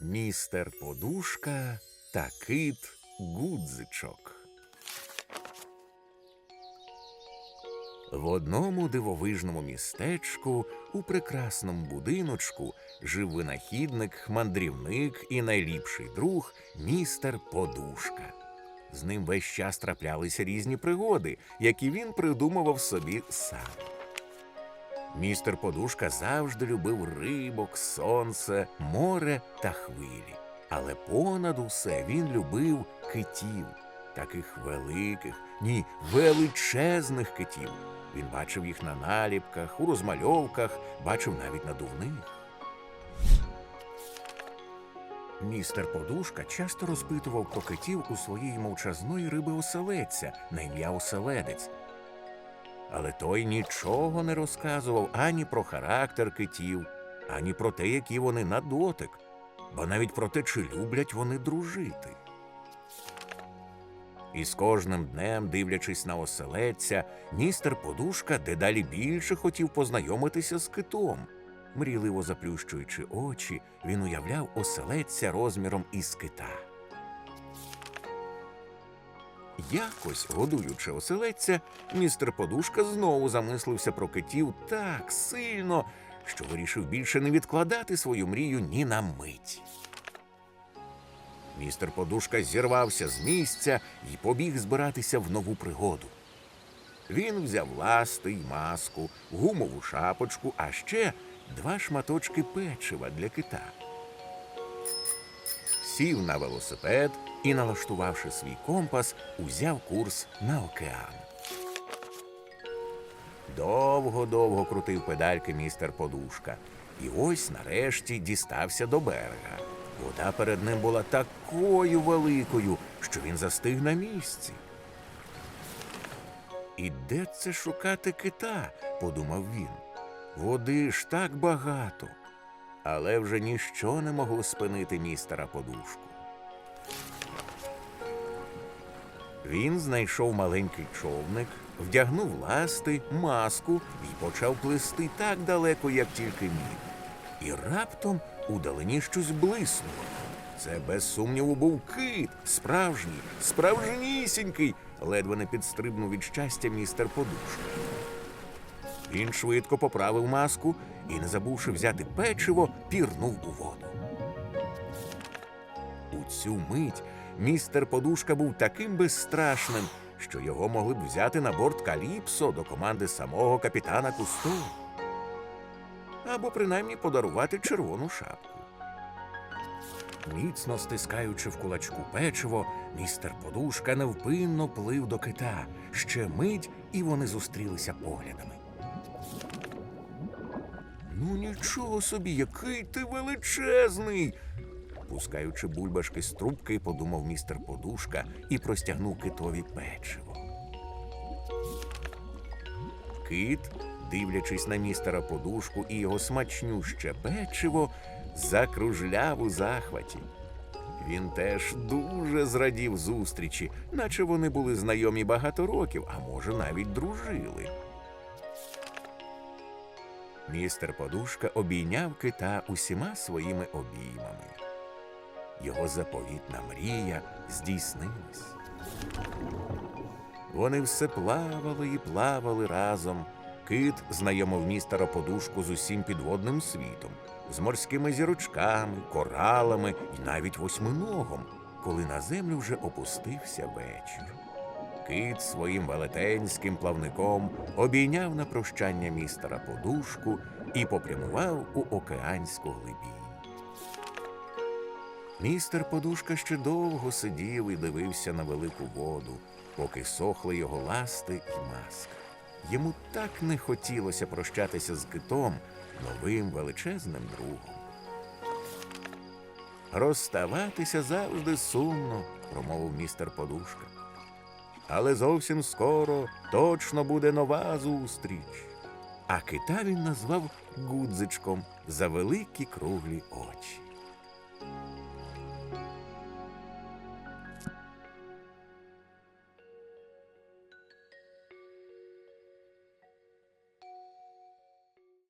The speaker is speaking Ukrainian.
Містер Подушка та кит Гудзичок. В одному дивовижному містечку у прекрасному будиночку жив винахідник, мандрівник і найліпший друг містер Подушка. З ним весь час траплялися різні пригоди, які він придумував собі сам. Містер Подушка завжди любив рибок, сонце, море та хвилі. Але понад усе він любив китів, таких великих, ні, величезних китів. Він бачив їх на наліпках, у розмальовках, бачив навіть надувних. Містер Подушка часто розпитував про китів у своєї мовчазної риби оселедця на ім'я оселедець. Але той нічого не розказував ані про характер китів, ані про те, які вони на дотик, бо навіть про те, чи люблять вони дружити. І з кожним днем, дивлячись на оселедця, містер Подушка дедалі більше хотів познайомитися з китом. Мрійливо заплющуючи очі, він уявляв оселедця розміром із кита. Якось, годуючи оселедця, містер Подушка знову замислився про китів так сильно, що вирішив більше не відкладати свою мрію ні на мить. Містер Подушка зірвався з місця і побіг збиратися в нову пригоду. Він взяв ласти й маску, гумову шапочку, а ще два шматочки печива для кита. Сів на велосипед і, налаштувавши свій компас, узяв курс на океан. Довго-довго крутив педальки містер Подушка, і ось нарешті дістався до берега. Вода перед ним була такою великою, що він застиг на місці. І де це шукати кита? подумав він. Води ж так багато. Але вже ніщо не могло спинити містера подушку. Він знайшов маленький човник, вдягнув ласти, маску і почав плисти так далеко, як тільки міг. І раптом у далині щось блиснуло. Це без сумніву був кит, справжній, справжнісінький, ледве не підстрибнув від щастя містер подушка. Він швидко поправив маску і, не забувши взяти печиво, пірнув у воду. У цю мить містер Подушка був таким безстрашним, що його могли б взяти на борт Каліпсо до команди самого капітана Кусто. Або принаймні подарувати червону шапку. Міцно стискаючи в кулачку печиво, містер Подушка невпинно плив до кита. Ще мить, і вони зустрілися поглядами. Ну нічого собі, який ти величезний. Пускаючи бульбашки з трубки, подумав містер Подушка і простягнув китові печиво. Кит, дивлячись на містера Подушку і його смачнюще печиво, закружляв у захваті. Він теж дуже зрадів зустрічі, наче вони були знайомі багато років, а може, навіть дружили. Містер Подушка обійняв кита усіма своїми обіймами. Його заповітна мрія здійснилась. Вони все плавали і плавали разом. Кит знайомив містера подушку з усім підводним світом, з морськими зірочками, коралами і навіть восьминогом, коли на землю вже опустився вечір. Кит своїм велетенським плавником обійняв на прощання містера подушку і попрямував у океанську глибінь. Містер Подушка ще довго сидів і дивився на велику воду, поки сохли його ласти і маска. Йому так не хотілося прощатися з китом, новим величезним другом. Розставатися завжди сумно, промовив містер Подушка. Але зовсім скоро точно буде нова зустріч. А кита він назвав Гудзичком за великі круглі очі.